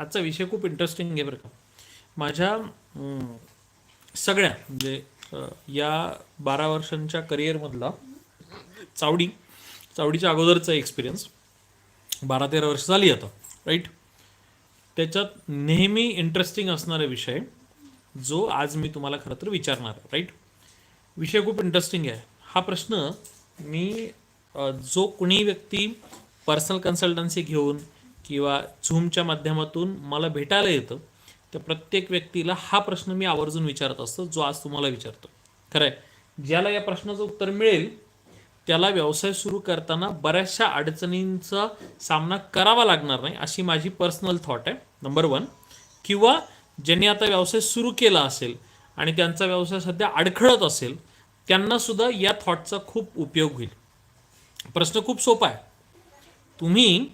आजचा विषय खूप इंटरेस्टिंग आहे बरं का. माझ्या सगळ्या म्हणजे या बारा वर्षांच्या करिअरमधला चावडी चावडीच्या अगोदरचा एक्सपिरियन्स बारा तेरा वर्ष झाली आता राईट त्याच्यात नेहमी इंटरेस्टिंग असणारा विषय जो आज मी तुम्हाला खरं तर विचारणार आहे राईट विषय खूप इंटरेस्टिंग आहे. हा प्रश्न मी जो कुणी व्यक्ती पर्सनल कन्सल्टन्सी घेऊन किंवा झूमच्या माध्यमातून मला भेटायला येतं तर प्रत्येक व्यक्तीला हा प्रश्न मी आवर्जून विचारत असतो जो आज तुम्हाला विचारतो. खरं आहे ज्याला या प्रश्नाचं उत्तर मिळेल त्याला व्यवसाय सुरू करताना बऱ्याचशा अडचणींचा सामना करावा लागणार नाही अशी माझी पर्सनल थॉट आहे. नंबर वन किंवा ज्यांनी आता व्यवसाय सुरू केला असेल आणि त्यांचा व्यवसाय सध्या अडखळत असेल त्यांना सुद्धा या थॉटचा खूप उपयोग होईल. प्रश्न खूप सोपा आहे. तुम्ही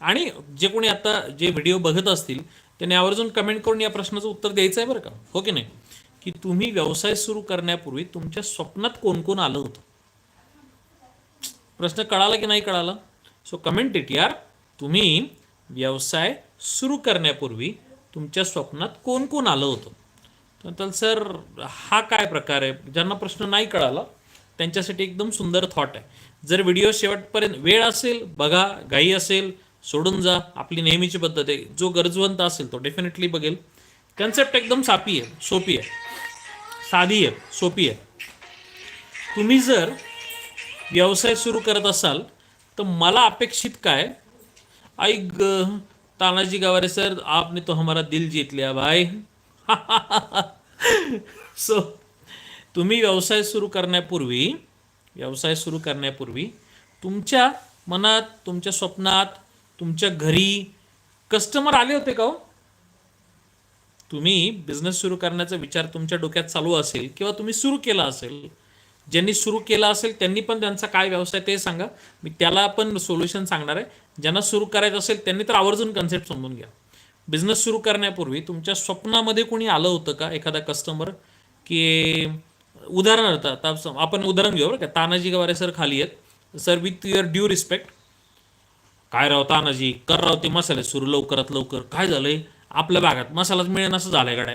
आणि जे कोणी आता जे व्हिडिओ बघत असतील त्यांनी आवर्जून कमेंट करून या प्रश्नाचं उत्तर द्यायचं आहे बरं का? हो की नाही? की तुम्ही व्यवसाय सुरू करण्यापूर्वी तुमच्या स्वप्नात कोण कोण आलं होतं? प्रश्न कळाला की नाही कळाला? सो कमेंट इट यार. तुम्ही व्यवसाय सुरू करण्यापूर्वी तुमच्या स्वप्नात कोण कोण आलं होतं? तर सर हा काय प्रकार आहे? ज्यांना प्रश्न नाही कळाला त्यांच्यासाठी एकदम सुंदर थॉट आहे. जर व्हिडिओ शेवटपर्यंत वेळ असेल बघा घाई असेल सोडून जा आपली नेहमीची पद्धत आहे. जो गरजवंत असेल तो डेफिनेटली बघेल. कन्सेप्ट एकदम सापी आहे सोपी आहे. साधी आहे सोपी आहे. तुम्ही जर व्यवसाय सुरू करत असाल तर मला अपेक्षित काय? ऐक तानाजी गावारे सर आपने तो हमारा दिल जीत लिया भाई. सो तुम्ही व्यवसाय सुरू करण्यापूर्वी व्यवसाय सुरू करण्यापूर्वी तुमच्या मनात तुमच्या स्वप्नात तुमच्या घरी कस्टमर आले होते का हो? तुम्ही बिझनेस सुरू करण्याचा विचार तुमच्या डोक्यात चालू असेल किंवा तुम्ही सुरू केला असेल ज्यांनी सुरू केला असेल त्यांनी पण त्यांचा काय व्यवसाय ते सांगा. मी त्याला पण सोल्युशन सांगणार आहे. ज्यांना सुरू करायचं असेल त्यांनी तर आवर्जून कन्सेप्ट समजून घ्या. बिझनेस सुरू करण्यापूर्वी तुमच्या स्वप्नामध्ये कोणी आलं होतं का एखादा कस्टमर की उदाहरणार्थ आता आपण उदाहरण घेऊ बरं का. तानाजी गवारे सर खाली आहेत. Sir with your due respect काय राव तानाजी? कर राव ते मसाले सुरू लवकरात लवकर. काय झालंय? आपल्या भागात मसालाच मिळेन असं झालंय गाड्या.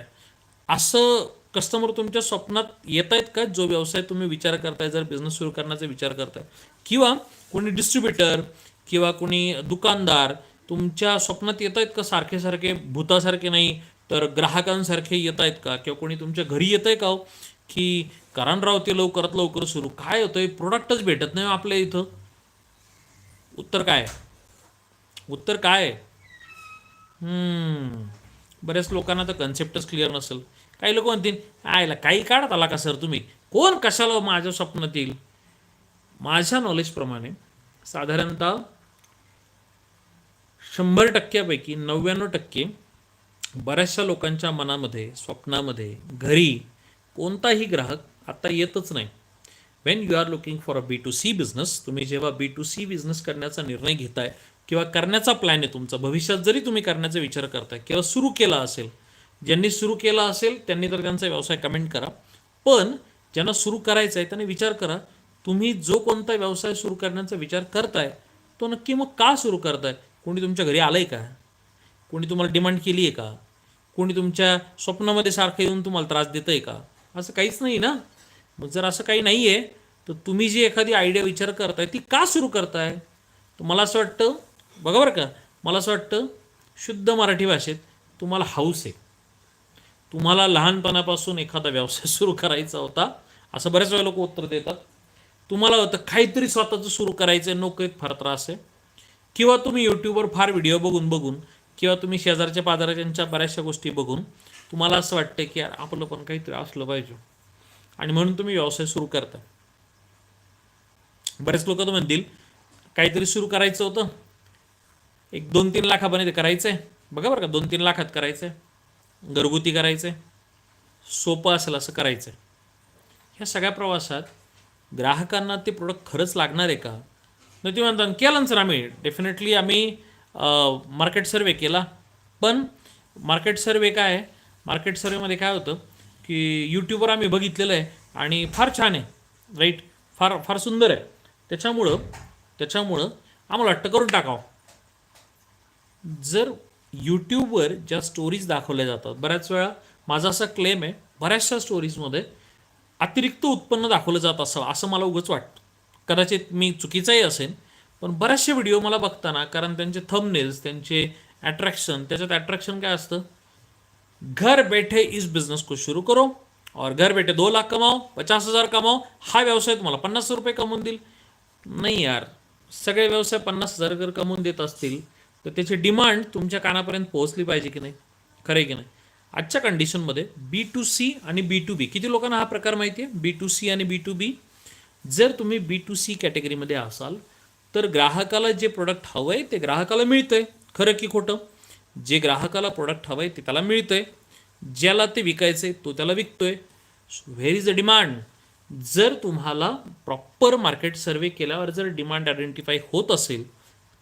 असं कस्टमर तुमच्या स्वप्नात येत आहेत का? जो व्यवसाय तुम्ही विचार करताय जर बिझनेस सुरू करण्याचा विचार करताय. किंवा कोणी डिस्ट्रीब्युटर किंवा कोणी दुकानदार तुमच्या स्वप्नात येत आहेत का? सारखे सारखे भूतासारखे नाही तर ग्राहकांसारखे येत आहेत का? किंवा कोणी तुमच्या घरी येत आहे का हो? की कारण राव ते लवकरात लवकर सुरू. काय होतंय? प्रोडक्टच भेटत नाही हो आपल्या इथं. उत्तर काय? आहे? उत्तर काय? हम्म. बऱ्याच लोकांना तर कन्सेप्टच क्लिअर नसेल. काही लोक म्हणतील आयला काही काढत आला का सर तुम्ही? कोण कशाला माझ्या स्वप्नात येईल? माझ्या नॉलेजप्रमाणे साधारणतः शंभर टक्क्यापैकी नव्याण्णव टक्के बऱ्याचशा लोकांच्या मनामध्ये स्वप्नामध्ये घरी कोणताही ग्राहक आता येतच नाही. When you are looking for a B to C business तुम्ही जेव्हा बी टू सी बिझनेस करण्याचा निर्णय घेताय किंवा करण्याचा प्लॅन आहे तुमचा. भविष्यात जरी तुम्ही करण्याचा विचार करताय किंवा सुरू केला असेल ज्यांनी सुरू केला असेल त्यांनी तर त्यांचा व्यवसाय कमेंट करा. पण ज्यांना सुरू करायचा आहे त्यांनी विचार करा. तुम्ही जो कोणता व्यवसाय सुरू करण्याचा विचार करताय तो नक्की मग का सुरू करताय? कोणी तुमच्या घरी आलंय का? कोणी तुम्हाला डिमांड केली आहे का? कोणी तुमच्या स्वप्नामध्ये सारखं येऊन तुम्हाला त्रास देतं आहे का? असं काहीच नाही ना. मग जर असं काही नाही आहे तर तुम्ही जी एखादी आयडिया विचार करताय ती का सुरू करताय? तर मला असं वाटतं बघा बरं का मला असं वाटतं शुद्ध मराठी भाषेत तुम्हाला हाऊस आहे. तुम्हाला लहानपणापासून एखादा व्यवसाय सुरू करायचा होता असं बऱ्याच वेळा लोक उत्तर देतात. तुम्हाला होतं काहीतरी स्वतःचं सुरू करायचं आहे नोकरीत फार त्रास आहे. किंवा तुम्ही यूट्यूबवर फार व्हिडिओ बघून बघून किंवा तुम्ही शेजारच्या पाजारच्यांच्या बऱ्याचशा गोष्टी बघून तुम्हाला असं वाटतं की यार आपलं पण काहीतरी असलं पाहिजे. आणि म्हणून तुम्ही व्यवसाय सुरू करता. बरेच लोक तर म्हणतील काहीतरी सुरू करायचं होतं एक दोन तीन लाखापर्यंत करायचं आहे बघा बरं का दोन तीन लाखात करायचं आहे घरगुती करायचं आहे सोपं असेल असं करायचं आहे ह्या सगळ्या प्रवासात ग्राहकांना ते प्रोडक्ट खरंच लागणार आहे का? न ते म्हणतात केलं सर आम्ही? डेफिनेटली आम्ही मार्केट सर्वे केला. पण मार्केट सर्वे काय आहे? मार्केट सर्वेमध्ये काय होतं की यूट्यूबवर आम्ही बघितलेलं आहे आणि फार छान आहे. राईट फार फार सुंदर आहे. त्याच्यामुळं त्याच्यामुळं आम्हाला वाटतं करून टाकावं. जर यूट्यूबवर ज्या स्टोरीज दाखवल्या जातात बऱ्याच वेळा माझा असा क्लेम आहे बऱ्याचशा स्टोरीजमध्ये अतिरिक्त उत्पन्न दाखवलं जात असावं असं मला उगंच वाटतं. कदाचित मी चुकीचाही असेन पण बरेचसे व्हिडिओ मला बघताना कारण त्यांचे थंबनेल्स त्यांचे अट्रॅक्शन त्याच्यात अट्रॅक्शन काय असतं? घर बैठे इस बिजनेस को शुरू करो और घर बैठे दो लाख कमाओ पचास हजार कमाओ हा व्यवसाय तुम्हाला पन्नास रुपये कमवून देईल. नाही यार सगळे व्यवसाय पन्नास हजार जर कमवून देत असतील तर त्याची डिमांड तुमच्या कानापर्यंत पोहोचली पाहिजे की नाही? खरं आहे की नाही? आजच्या कंडिशनमध्ये बी टू सी आणि बी टू बी किती लोकांना हा प्रकार माहिती आहे? बी टू सी आणि बी टू बी जर तुम्ही बी टू सी कॅटेगरीमध्ये असाल तर ग्राहकाला जे प्रोडक्ट हवं आहे ते ग्राहकाला मिळतं आहे खरं की खोटं? जे ग्राहकाला प्रोडक्ट हवं आहे ते त्याला मिळतं आहे ज्याला ते विकायचं आहे तो त्याला विकतो आहे व्हेर इज अ डिमांड जर तुम्हाला प्रॉपर मार्केट सर्वे केल्यावर जर डिमांड आयडेंटिफाय होत असेल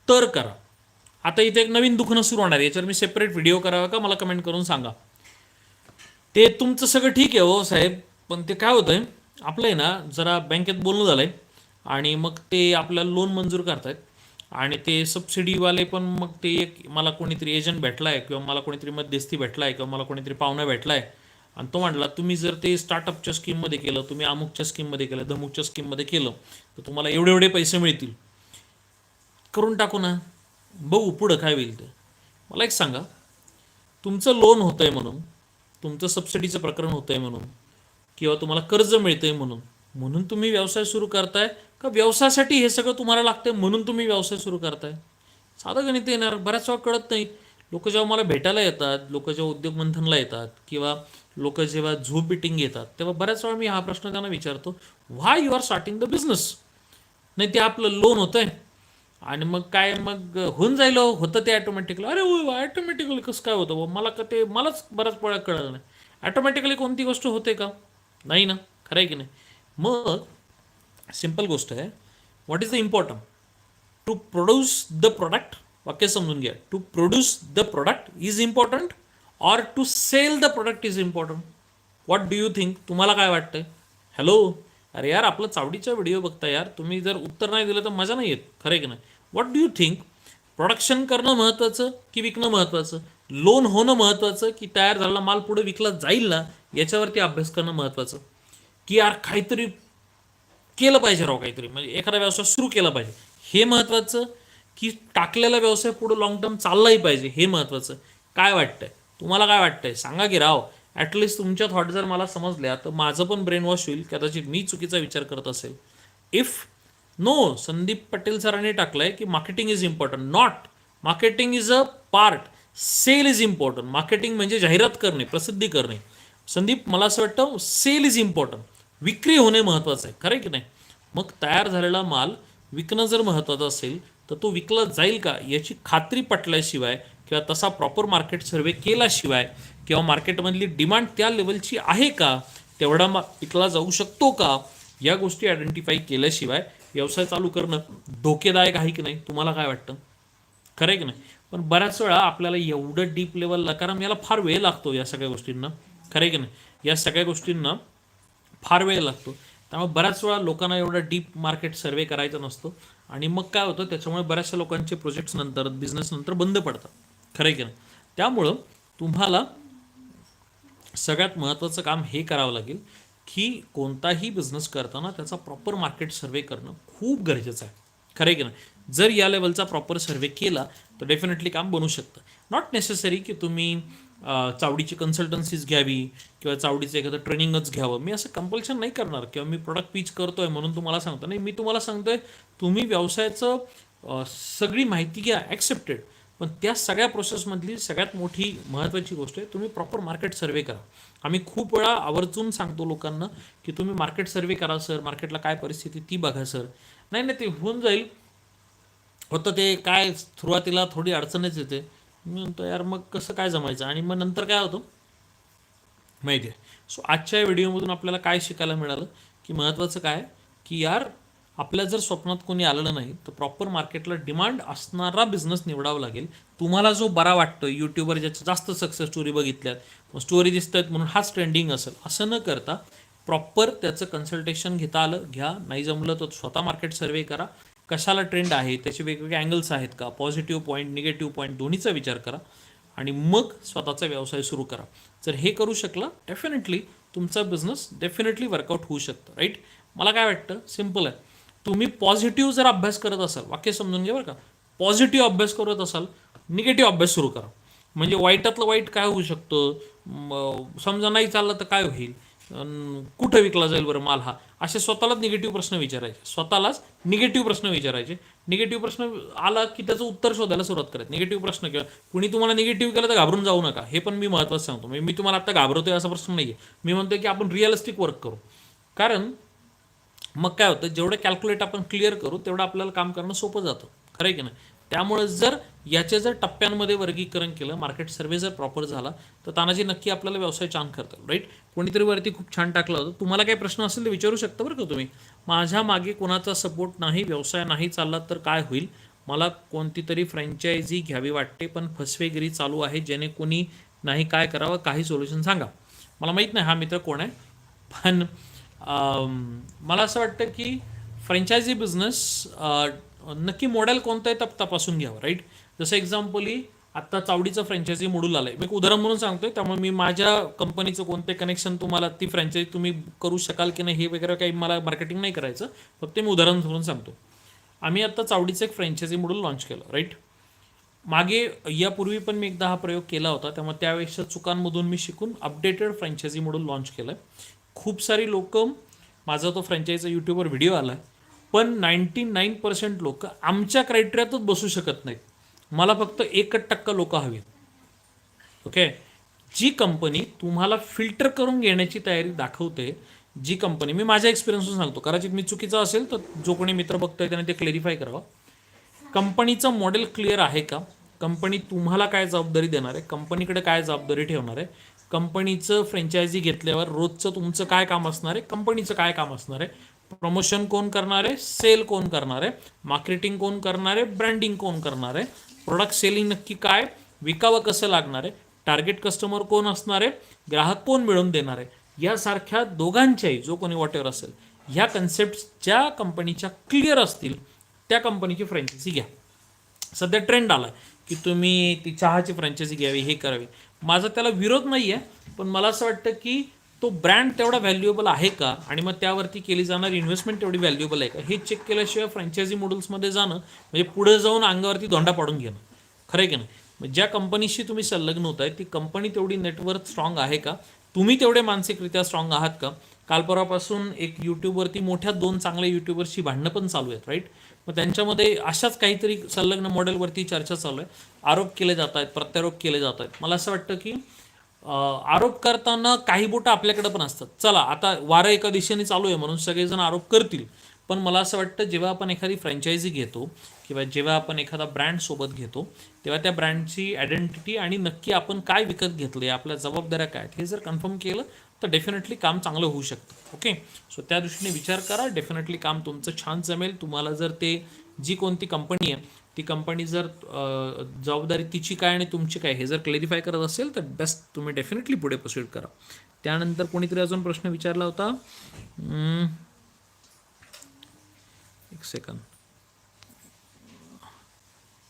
तर करा. आता इथे एक नवीन दुखणं सुरू होणार आहे. याच्यावर मी सेपरेट व्हिडिओ करावा का? मला कमेंट करून सांगा. ते तुमचं सगळं ठीक आहे हो साहेब. पण ते काय होतंय आपलं आहे ना जरा बँकेत बोलणं झालंय. आणि मग ते आपल्याला लोन मंजूर करतायत. आणि ते सबसिडीवाले पण मग ते एक मला कोणीतरी एजंट भेटलाय किंवा मला कोणीतरी मध्यस्थी भेटलाय किंवा मला कोणीतरी पाहुणा भेटलाय. आणि तो म्हटला तुम्ही जर ते स्टार्टअपच्या स्कीममध्ये केलं तुम्ही अमुकच्या स्कीममध्ये केलं धमुकच्या स्कीममध्ये केलं तर तुम्हाला एवढे एवढे पैसे मिळतील. करून टाकू ना. बघू पुढं काय होईल ते. मला एक सांगा तुमचं लोन होतं आहे म्हणून तुमचं सबसिडीचं प्रकरण होतं आहे म्हणून किंवा तुम्हाला कर्ज मिळतंय म्हणून म्हणून तुम्ही व्यवसाय सुरू करताय का व्यवसायासाठी हे सगळं तुम्हाला लागतंय म्हणून तुम्ही व्यवसाय सुरू करताय? साधं गणित येणार बऱ्याच वेळा कळत नाही. लोक जेव्हा मला भेटायला येतात लोक जेव्हा उद्योग मंथनला येतात किंवा लोक जेव्हा झू बिटिंग घेतात तेव्हा बऱ्याच वेळा मी हा प्रश्न त्यांना विचारतो why you are starting the business नाही ते आपलं लोन होतंय. आणि मग काय, मग होऊन जाईल होतं ते ॲटोमॅटिकली अरे ॲटोमॅटिकली कसं काय होतं? मला का ते, मलाच बऱ्याच वेळा कळलं नाही. ॲटोमॅटिकली कोणती गोष्ट होते का? नाही ना? खरं आहे की नाही? मग सिम्पल गोष्ट आहे. What is the important to produce the product वाक्य समजून घ्या. To produce the product is important or to sell the product is important what do you think तुम्हाला काय वाटतंय? हॅलो अरे यार आपलं चावडीचा व्हिडिओ बघता यार. तुम्ही जर उत्तर नाही दिलं तर मजा नाही येत. खरं आहे की नाही? What do you think production करणं महत्त्वाचं की विकणं महत्त्वाचं लोन होणं महत्त्वाचं की तयार झालेला माल पुढे विकला जाईल ना? याच्यावरती अभ्यास करणं महत्त्वाचं की यार काहीतरी केलं पाहिजे राव काहीतरी. म्हणजे एखादा व्यवसाय सुरू केला पाहिजे. हे महत्त्वाचं की टाकलेला व्यवसाय पुढे लॉंग टर्म चाललाही पाहिजे. हे महत्त्वाचं काय वाटतंय? तुम्हाला काय वाटतंय? सांगा की राव. ॲटलिस्ट तुमच्या थॉट जर मला समजल्या तर माझं पण ब्रेन वॉश होईल. कदाचित मी चुकीचा विचार करत असेल. इफ नो संदीप पटेल सरांनी टाकलंय की marketing is important not marketing is a part sale is important marketing म्हणजे जाहिरात करणे प्रसिद्धी करणे. संदीप मला असं वाटतं सेल इज इम्पॉर्टंट विक्री होणे महत्त्वाचं आहे. खरं की नाही? मग तयार झालेला माल विकणं जर महत्त्वाचं असेल तर तो विकला जाईल का? याची खात्री पटल्याशिवाय किंवा तसा प्रॉपर मार्केट सर्वे केल्याशिवाय किंवा मार्केटमधली डिमांड त्या लेवलची आहे का तेवढा मा विकला जाऊ शकतो का या गोष्टी आयडेंटिफाय केल्याशिवाय व्यवसाय चालू करणं धोकेदायक आहे की नाही तुम्हाला काय वाटतं? खरं आहे की नाही? पण बऱ्याच वेळा आपल्याला एवढं डीप लेवलला कारण याला फार वेळ लागतो या सगळ्या गोष्टींना. खरं आहे की नाही? या सगळ्या गोष्टींना फार वेळ लागतो. त्यामुळे बऱ्याच वेळा लोकांना एवढा डीप मार्केट सर्वे करायचा नसतो. आणि मग काय होतं त्याच्यामुळे बऱ्याचशा लोकांचे प्रोजेक्ट्स नंतर बिझनेस नंतर बंद पडतात. खरं आहे की नाही? त्यामुळं तुम्हाला सगळ्यात महत्त्वाचं काम हे करावं लागेल की कोणताही बिझनेस करताना त्याचा प्रॉपर मार्केट सर्वे करणं खूप गरजेचं आहे. खरं आहे की नाही? जर या लेवलचा प्रॉपर सर्वे केला तर डेफिनेटली काम बनू शकतं. नॉट नेसेसरी की तुम्ही चावडीची कन्सल्टन्सीज घ्यावी किंवा चावडीचं एखादं ट्रेनिंगच घ्यावं. मी असं कंपल्शन नाही करणार किंवा मी प्रोडक्ट पीच करतो आहे म्हणून तुम्हाला सांगतो नाही मी तुम्हाला सांगतो आहे तुम्ही व्यवसायाचं सगळी माहिती घ्या ॲक्सेप्टेड पण त्या सगळ्या प्रोसेसमधली सगळ्यात मोठी महत्त्वाची गोष्ट आहे तुम्ही प्रॉपर मार्केट सर्वे करा. आम्ही खूप वेळा आवर्जून सांगतो लोकांना की तुम्ही मार्केट सर्वे करा सर मार्केटला काय परिस्थिती ती बघा सर नाही नाही ते होऊन जाईल. होतं ते काय सुरुवातीला थोडी अडचणच येते. मी म्हणतो यार मग कसं काय जमायचं? आणि मग नंतर काय होतं? माहिती आहे. सो आजच्या व्हिडिओमधून आपल्याला काय शिकायला मिळालं? की महत्त्वाचं काय? की यार आपल्या जर स्वप्नात कोणी आलेलं नाही तर प्रॉपर मार्केटला डिमांड असणारा बिझनेस निवडावा लागेल. तुम्हाला जो बरा वाटतो यूट्यूबवर ज्याच्या जास्त सक्सेस स्टोरी बघितल्यात स्टोरी दिसत आहेत म्हणून हाच ट्रेंडिंग असेल. असं न करता प्रॉपर त्याचं कन्सल्टेशन घेता आलं घ्या. नाही जमलं तर स्वतः मार्केट सर्वे करा. कशाला ट्रेंड आहे त्याचे वेगवेगळे अँगल्स आहेत का? पॉझिटिव्ह पॉईंट निगेटिव्ह पॉईंट दोन्हीचा विचार करा. आणि मग स्वतःचा व्यवसाय सुरू करा. जर हे करू शकला डेफिनेटली तुमचा बिझनेस डेफिनेटली वर्कआउट होऊ शकतं राईट मला काय वाटतं? सिंपल आहे. तुम्ही पॉझिटिव्ह जर अभ्यास करत असाल वाक्य समजून घ्या बरं का. पॉझिटिव्ह अभ्यास करत असाल निगेटिव्ह अभ्यास सुरू करा. म्हणजे वाईटातलं वाईट काय होऊ शकतं? समजा नाही चाललं तर काय होईल? कुठं विकला जाईल बरं माल हा? असे स्वतःलाच निगेटिव्ह प्रश्न विचारायचे. स्वतःलाच निगेटिव्ह प्रश्न विचारायचे. निगेटिव्ह प्रश्न आला की त्याचं उत्तर शोधायला सुरुवात करायचं. निगेटिव्ह प्रश्न किंवा कुणी तुम्हाला निगेटिव्ह केलं तर घाबरून जाऊ नका. हे पण मी महत्त्वाचं सांगतो. म्हणजे मी तुम्हाला आता घाबरतोय असा प्रश्न नाही आहे मी म्हणतोय की आपण रिअलिस्टिक वर्क करू. कारण मग काय होतं जेवढं कॅल्क्युलेट आपण क्लिअर करू तेवढं आपल्याला काम करणं सोपं जातं. खरं आहे की नाही? त्यामुळे जर याचे जर टप्प्यांमध्ये वर्गीकरण केलं मार्केट सर्वे जर प्रॉपर झाला तर तानाजी नक्की आपल्याला व्यवसाय छान करतात राईट कोणीतरी वरती खूप छान टाकलं होतं. तुम्हाला काही प्रश्न असेल तर विचारू शकता बरं का तुम्ही? माझ्या मागे कोणाचा सपोर्ट नाही व्यवसाय नाही चालला तर काय होईल? मला कोणती तरी फ्रँचायझी घ्यावी वाटते पण फसवेगिरी चालू आहे जेणे कोणी नाही काय करावं काही सोल्युशन सांगा. मला माहीत नाही हा मित्र कोण आहे पण मला असं वाटतं की फ्रँचायझी बिझनेस नक्की मॉडेल कोणतं आहे तप तपासून घ्यावं राईट जसं एक्झाम्पली आत्ता चावडीचं फ्रँचायझी मॉड्यूल आलं आहे मी एक उदाहरण म्हणून सांगतोय त्यामुळे मी माझ्या कंपनीचं कोणते कनेक्शन तुम्हाला ती फ्रँचायझी तुम्ही करू शकाल की नाही हे वगैरे काही मला मार्केटिंग नाही करायचं फक्त मी उदाहरण म्हणून सांगतो. आम्ही आत्ता चावडीचं एक फ्रँचायझी मॉड्यूल लॉन्च केलं राईट मागे यापूर्वी पण मी एकदा हा प्रयोग केला होता त्यामुळे त्यावेळेसच्या चुकांमधून मी शिकून अपडेटेड फ्रँचायझी मॉड्यूल लॉन्च केलं आहे खूप सारी लोक माझा तो फ्रँचायझीचा यूट्यूबवर व्हिडिओ आला पण नाईन्टी नाईन पर्सेंट लोक आमच्या क्रायटेरियातच बसू शकत नाहीत. मला फक्त एकच टक्का लोक हवीत. ओके जी कंपनी तुम्हाला फिल्टर करून घेण्याची तयारी दाखवते जी कंपनी मी माझ्या एक्सपिरियन्सून सांगतो. कदाचित मी चुकीचा असेल तर जो कोणी मित्र बघतोय त्याने ते क्लेरिफाय करावं. कंपनीचं मॉडेल क्लिअर आहे का? कंपनी तुम्हाला काय जबाबदारी देणार आहे? कंपनीकडे काय जबाबदारी ठेवणार आहे? कंपनीचं फ्रँचायझी घेतल्यावर रोजचं तुमचं काय काम असणार आहे? कंपनीचं काय काम असणार आहे? प्रमोशन कोण करणार आहे? सेल कोण करणार आहे? मार्केटिंग कोण करणार आहे? ब्रँडिंग कोण करणार आहे? प्रोडक्ट सेलिंग नक्की काय? विकावं कसं लागणार आहे? टार्गेट कस्टमर कोण असणार आहे? ग्राहक कोण मिळवून देणार आहे? यासारख्या दोघांच्याही जो कोणी वॉटेवर असेल ह्या कन्सेप्ट ज्या कंपनीच्या क्लिअर असतील त्या कंपनीची फ्रँचायझी घ्या. सध्या ट्रेंड आला की तुम्ही ती चहाची फ्रँचायझी घ्यावी हे करावी. माझा त्याला विरोध नाही आहे पण मला असं वाटतं की तो ब्रँड तेवढा व्हॅल्युएबल आहे का? आणि मग त्यावरती केली जाणारी इन्व्हेस्टमेंट तेवढी व्हॅल्युएबल आहे का? हे चेक केल्याशिवाय फ्रँचायझी मॉडेल्समध्ये जाणं म्हणजे पुढे जाऊन अंगावरती धोंडा पाडून घेणं. खरं आहे की नाही? मग ज्या कंपनीशी तुम्ही संलग्न होत आहे ती कंपनी तेवढी नेटवर्क स्ट्रॉंग आहे का? तुम्ही तेवढे मानसिकरित्या स्ट्रॉंग आहात का? काल परवापासून एक यूट्यूबवरती मोठ्या दोन चांगल्या यूट्यूबर्सची भांडणं पण चालू आहेत राईट मग त्यांच्यामध्ये अशाच काहीतरी संलग्न मॉडेलवरती चर्चा चालू आहे. आरोप केले जात आहेत प्रत्यारोप केले जात आहेत. मला असं वाटतं की आरोप करताना काही बोटं आपल्याकडे पण असतात. चला आता वारं एका दिशेने चालू आहे म्हणून सगळेजण आरोप करतील. पण मला असं वाटतं जेव्हा आपण एखादी फ्रँचायझी घेतो किंवा जेव्हा आपण एखादा ब्रँड सोबत घेतो तेव्हा त्या ब्रँडची आयडेंटिटी आणि नक्की आपण काय विकत घेतले आपल्या जबाबदाऱ्या काय आहेत हे जर कन्फर्म केलं तर डेफिनेटली काम चांगलं होऊ शकतं. ओके सो त्या दृष्टीने विचार करा. डेफिनेटली काम तुमचं छान जमेल. तुम्हाला जर ते जी कोणती कंपनी आहे ती कंपनी जर जबाबदारी तिची काय आणि तुमची काय हे जर क्लेरिफाय करत असेल तर बेस्ट तुम्ही डेफिनेटली पुढे प्रोसीड करा. त्यानंतर कोणीतरी अजून प्रश्न विचारला होता? एक सेकंद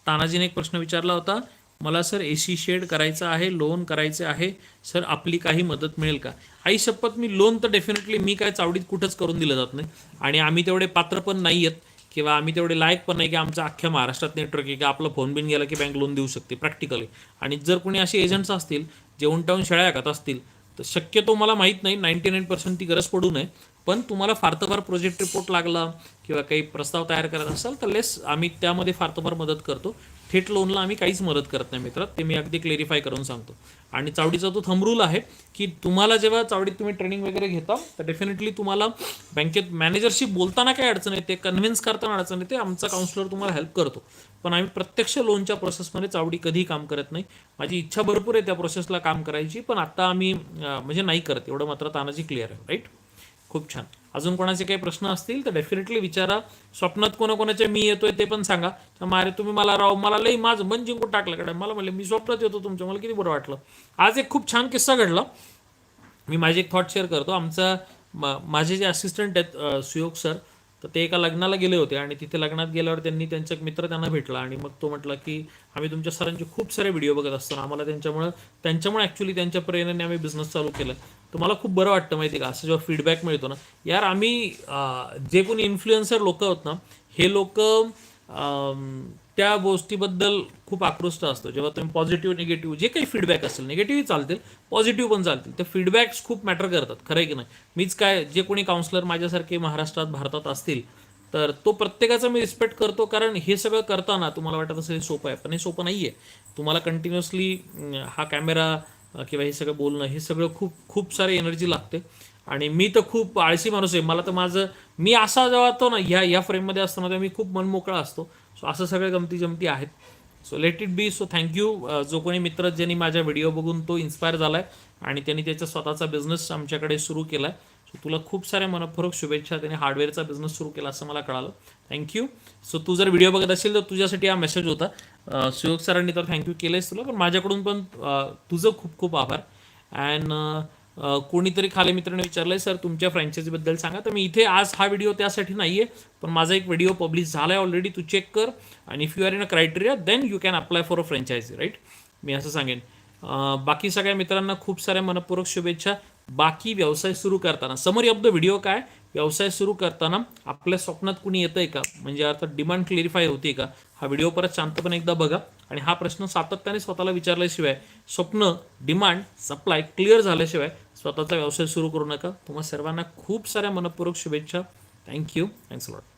तानाजीने एक प्रश्न विचारला होता. मला सर ए सी शेड करायचं आहे लोन करायचं आहे सर आपली काही मदत मिळेल का? आई शपथ मी लोन तर डेफिनेटली मी काय चावडीत कुठंच करून दिलं जात नाही. आणि आम्ही तेवढे पात्र पण नाही आहेत किंवा आम्ही तेवढे लायक पण नाही की आमचं अख्ख्या महाराष्ट्रात नेटवर्क आहे की आपला फोन बिन गेला की बँक लोन देऊ शकते प्रॅक्टिकली आणि जर कोणी असे एजंट्स असतील जे उंटावून शेळ्या खात असतील तर शक्यतो मला माहीत नाही नाईन्टी नाईन पर्सेंट ती गरज पडू नये. पण तुम्हाला फार प्रोजेक्ट रिपोर्ट लागला किंवा काही प्रस्ताव तयार करत असाल तर लेस आम्ही त्यामध्ये फार फार मदत करतो. थेट लोनला आम्ही काहीच मदत करत नाही मित्रात. ते मी अगदी क्लेरिफाय करून सांगतो. आणि चावडीचा तो थंब रूल आहे की तुम्हाला जेव्हा चावडीत तुम्ही ट्रेनिंग वगैरे घेता तर डेफिनेटली तुम्हाला बँकेत मॅनेजरशी बोलताना काय अडचण येते कन्व्हिन्स करताना अडचण येते आमचा काउन्सिलर तुम्हाला हेल्प करतो. पण आम्ही प्रत्यक्ष लोनच्या प्रोसेसमध्ये चावडी कधीही काम करत नाही. माझी इच्छा भरपूर आहे त्या प्रोसेसला काम करायची पण आता आम्ही म्हणजे नाही करत. एवढं मात्र तानाजी क्लिअर आहे राईट खूप छान. अजून कोणाचे काही प्रश्न असतील तर डेफिनेटली विचारा. स्वप्नात कोणाकोणाचे मी येतोय ते पण सांगा. तर मारे तुम्ही मला राव मला लई माझं मन जिंकून टाकलं कडे मला म्हणले मी स्वप्नात येतो तुमच्या मला किती बरं वाटलं. आज एक खूप छान किस्सा घडला. मी माझे एक थॉट शेअर करतो. आमचा माझे जे असिस्टंट आहेत सुयोग सर तर ते एका लग्नाला गेले होते आणि तिथे लग्नात गेल्यावर त्यांनी त्यांचा एक मित्र त्यांना भेटला आणि मग तो म्हटला की आम्ही तुमच्या सरांचे खूप सारे व्हिडिओ बघत असतो आम्हाला त्यांच्यामुळं त्यांच्यामुळे ॲक्च्युली त्यांच्या प्रेरणेने आम्ही बिझनेस चालू केला. तर मला खूप बरं वाटतं माहिती आहे का? असं जेव्हा फीडबॅक मिळतो ना यार आम्ही जे कोणी इन्फ्लुएन्सर लोक आहोत ना हे लोक त्या गोष्टीबद्दल खूप आकृष्ट असतो. जेव्हा तुम्ही पॉझिटिव्ह निगेटिव्ह जे काही फीडबॅक असेल निगेटिव्ह चालतील पॉझिटिव्ह पण चालतील. ते फीडबॅक्स खूप मॅटर करतात खरं आहे की नाही? मीच काय जे कोणी काउन्सलर माझ्यासारखे महाराष्ट्रात भारतात असतील तर तो प्रत्येकाचा मी रिस्पेक्ट करतो कारण हे सगळं करताना तुम्हाला वाटत असेल हे सोपं आहे पण हे सोपं नाही आहे तुम्हाला कंटिन्युअसली हा कॅमेरा किंवा हे सगळं बोलणं हे सगळं खूप खूप सारी एनर्जी लागते. आणि मी तर खूप आळशी माणूस आहे. मला तर माझं मी असा जेव्हा तो ना ह्या या फ्रेममध्ये असतो ना तेव्हा मी खूप मनमोकळा असतो. सो असं सगळ्या गमती जमती आहेत so let it be so thank you जो कोणी मित्र ज्यांनी माझ्या व्हिडिओ बघून तो इन्स्पायर झाला आहे आणि त्यांनी त्याचा स्वतःचा बिझनेस आमच्याकडे सुरू केला आहे सो तुला खूप साऱ्या मनपूर्वक शुभेच्छा. त्यांनी हार्डवेअरचा बिझनेस सुरू केला असं मला कळालं. थँक्यू सो तू जर व्हिडिओ बघत असेल तर तुझ्यासाठी हा मेसेज होता. सुयोग सरांनी तर थँक्यू केलंयच तुला पण माझ्याकडून पण तुझं खूप खूप आभार. अँड कोणीतरी खाली मित्राने विचारलंय सर तुमच्या फ्रँचायझीबद्दल सांगा. तर मी इथे आज हा व्हिडिओ त्यासाठी नाही आहे पण माझा एक व्हिडिओ पब्लिश झाला आहे ऑलरेडी तू चेक कर. आणि if you are in a criteria then you can apply for a franchise right मी असं सांगेन. बाकी सगळ्या मित्रांना खूप साऱ्या मनपूर्वक शुभेच्छा. बाकी व्यवसाय सुरू करताना समरी ऑफ द व्हिडिओ काय? व्यवसाय सुरू करताना आपल्या स्वप्नात कुणी येतंय का? म्हणजे अर्थात डिमांड क्लिअरिफाय होते का? हा व्हिडिओ परत शांतपणे एकदा बघा. आणि हा प्रश्न सातत्याने स्वतःला विचारल्याशिवाय स्वप्न डिमांड सप्लाय क्लिअर झाल्याशिवाय स्वतःचा व्यवसाय सुरू करू नका. तुम्हा सर्वांना खूप साऱ्या मनपूर्वक शुभेच्छा. Thank you thanks lot